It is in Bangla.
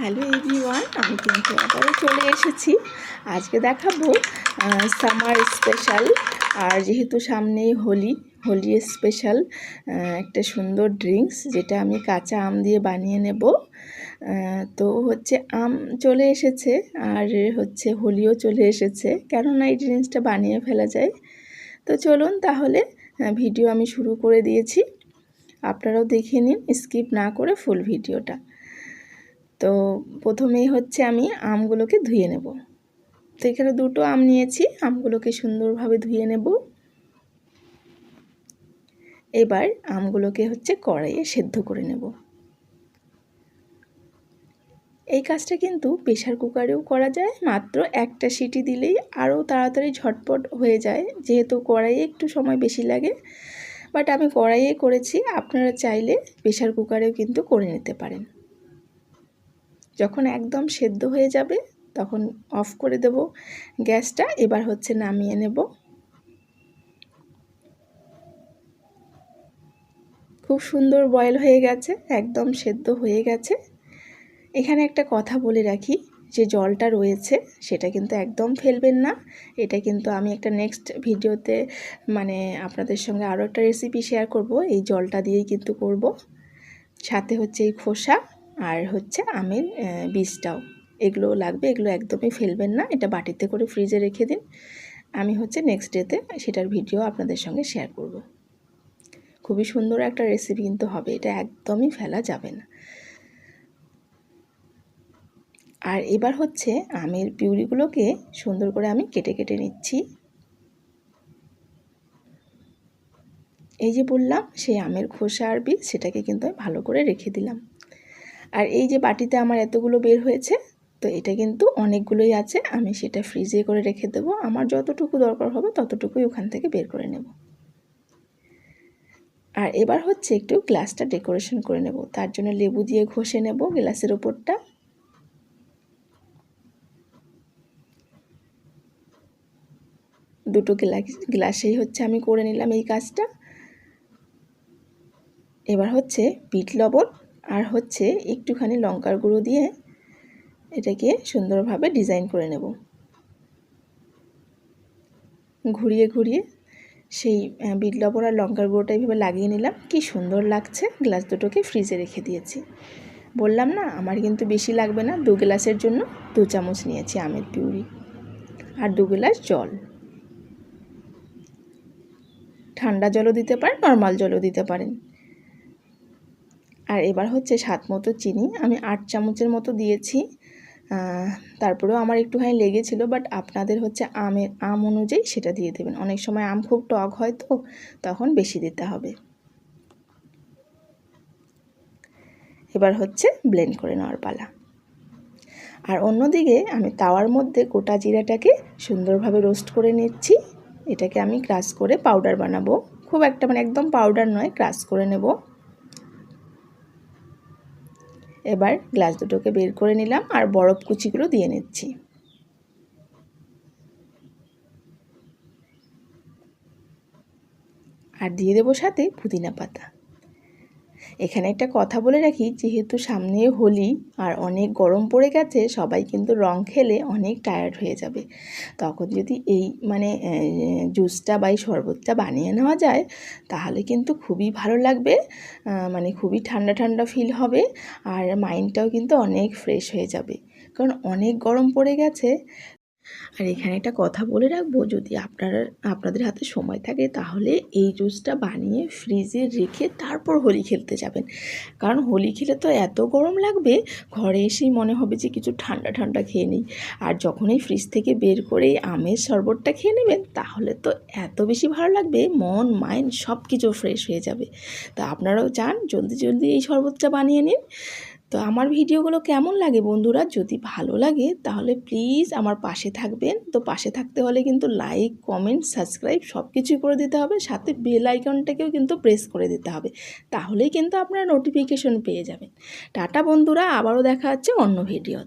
হ্যালো এভরিওয়ান, আমি কিন্তু আবারও চলে এসেছি। আজকে দেখাবো সামার স্পেশাল আর যেহেতু সামনেই হোলি হোলি স্পেশাল একটা সুন্দর ড্রিঙ্কস যেটা আমি কাঁচা আম দিয়ে বানিয়ে নেব। তো হচ্ছে আম চলে এসেছে, আর হচ্ছে হোলিও চলে এসেছে। কেননা এই ড্রিঙ্কসটা বানিয়ে ফেলা যায়। তো চলুন তাহলে ভিডিও আমি শুরু করে দিয়েছি। আপনারাও দেখে নিন স্কিপ না করে ফুল ভিডিওটা তো প্রথমেই হচ্ছে আমি আমগুলোকে ধুয়ে নেব। তো এখানে দুটো আম নিয়েছি, আমগুলোকে সুন্দরভাবে ধুয়ে নেব। এবার আমগুলোকে হচ্ছে কড়াইয়ে সেদ্ধ করে নেব। এই কাজটা কিন্তু প্রেশার কুকারেও করা যায়, মাত্র একটা সিটি দিলেই আরও তাড়াতাড়ি ঝটপট হয়ে যায়, যেহেতু কড়াইয়ে একটু সময় বেশি লাগে। বাট আমি কড়াইয়ে করেছি, আপনারা চাইলে প্রেশার কুকারেও কিন্তু করে নিতে পারেন। যখন একদম সেদ্ধ হয়ে যাবে, তখন অফ করে দেব। গ্যাসটা এবার হচ্ছে নামিয়ে নেব। খুব সুন্দর বয়েল হয়ে গেছে, একদম সেদ্ধ হয়ে গেছে। এখানে একটা কথা বলে রাখি, যে জলটা রয়েছে, সেটা কিন্তু একদম ফেলবেন না। এটা কিন্তু আমি একটা নেক্সট ভিডিওতে মানে আপনাদের সঙ্গে আরও একটা রেসিপি শেয়ার করব। এই জলটা দিয়েই কিন্তু করব। সাথে হচ্ছে এই খোসা আর হচ্ছে আমের বীজটাও। এগুলো লাগবে, এগুলো একদমই ফেলবেন না, এটা বাটিতে করে ফ্রিজে রেখে দিন। আমি হচ্ছে নেক্সট ডেতে সেটার ভিডিও আপনাদের সঙ্গে শেয়ার করব। খুবই সুন্দর একটা রেসিপি কিন্তু হবে, এটা একদমই ফেলা যাবে না। আর এবার হচ্ছে আমের পিউরিগুলোকে সুন্দর করে আমি কেটে কেটে নিচ্ছি। এই যে বললাম, সেই আমের খোসা আর বীজ, সেটাকে কিন্তু আমি ভালো করে রেখে দিলাম। আর এই যে বাটিতে আমার এতগুলো বের হয়েছে, তো এটা কিন্তু অনেকগুলোই আছে, আমি সেটা ফ্রিজে করে রেখে দেবো। আমার যতটুকু দরকার হবে ততটুকুই ওখান থেকে বের করে নেব। আর এবার হচ্ছে একটু গ্লাসটা ডেকোরেশন করে নেব। তার জন্য লেবু দিয়ে ঘষে নেব গ্লাসের ওপরটা দুটো গ্লাস গ্লাসেই হচ্ছে আমি করে নিলাম এই কাজটা। এবার হচ্ছে বিট লবণ। আর হচ্ছে একটুখানি লঙ্কার গুঁড়ো দিয়ে এটাকে সুন্দরভাবে ডিজাইন করে নেব। ঘুরিয়ে ঘুরিয়ে সেই বিট লবণ আর লঙ্কার গুঁড়োটা এইভাবে লাগিয়ে নিলাম। কি সুন্দর লাগছে। গ্লাস দুটোকে ফ্রিজে রেখে দিয়েছি। বললাম না, আমার কিন্তু বেশি লাগবে না। দু গ্লাসের জন্য দু চামচ নিয়েছি আমের পিউরি আর দু গ্লাস জল। ঠান্ডা জলও দিতে পারেন, নর্মাল জলও দিতে পারেন। আর এবার হচ্ছে স্বাদ মতো চিনি। আমি আট চামচের মতো দিয়েছি। তারপরেও আমার একটুখানি লেগেছিল বাট আপনাদের হচ্ছে আমের, আম অনুযায়ী সেটা দিয়ে দেবেন। অনেক সময় আম খুব টক হয় তো, তখন বেশি দিতে হবে। এবার হচ্ছে ব্লেন্ড করে নেওয়ার পালা। আর অন্যদিকে আমি তাওয়ার মধ্যে গোটা জিরাটাকে সুন্দরভাবে রোস্ট করে নিচ্ছি। এটাকে আমি ক্রাশ করে পাউডার বানাবো। খুব একটা মানে একদম পাউডার নয় ক্রাশ করে নেব। এবার গ্লাস দুটোকে বের করে নিলাম আর বরফ কুচিগুলো দিয়ে নিচ্ছি। আর দিয়ে দেবো সাথে পুদিনা পাতা। এখানে একটা কথা বলে রাখি, যেহেতু সামনে হোলি আর অনেক গরম পড়ে গেছে, সবাই কিন্তু রং খেলে অনেক টায়ার্ড হয়ে যাবে। তখন যদি এই মানে জুসটা বা এই শরবতটা বানিয়ে নেওয়া যায়, তাহলে কিন্তু খুবই ভালো লাগবে মানে খুবই ঠান্ডা ঠান্ডা ফিল হবে আর মাইন্ডটাও কিন্তু অনেক ফ্রেশ হয়ে যাবে। কারণ অনেক গরম পড়ে গেছে আর এখানে একটা কথা বলে রাখব, যদি আপনারা, আপনাদের হাতে সময় থাকে তাহলে এই জুসটা বানিয়ে ফ্রিজে রেখে তারপর হোলি খেলতে যাবেন। কারণ হোলি খেলে তো এত গরম লাগবে, ঘরে এসেই মনে হবে যে কিছু ঠান্ডা ঠান্ডা খেয়ে নিই। আর যখনই ফ্রিজ থেকে বের করে আমের শরবতটা খেয়ে নেবেন, তাহলে তো এত বেশি ভালো লাগবে, মন, মাইন্ড সব কিছু ফ্রেশ হয়ে যাবে। তা আপনারাও চান, জলদি জলদি এই শরবতটা বানিয়ে নিন। তো আমার ভিডিওগুলো কেমন লাগে বন্ধুরা? যদি ভালো লাগে, তাহলে প্লিজ আমার পাশে থাকবেন। তো পাশে থাকতে হলে কিন্তু লাইক কমেন্ট সাবস্ক্রাইব সব কিছুই করে দিতে হবে। সাথে বেল আইকনটাকেও কিন্তু প্রেস করে দিতে হবে। তাহলেই কিন্তু আপনারা নোটিফিকেশন পেয়ে যাবেন। টাটা বন্ধুরা, আবারও দেখা হচ্ছে অন্য ভিডিও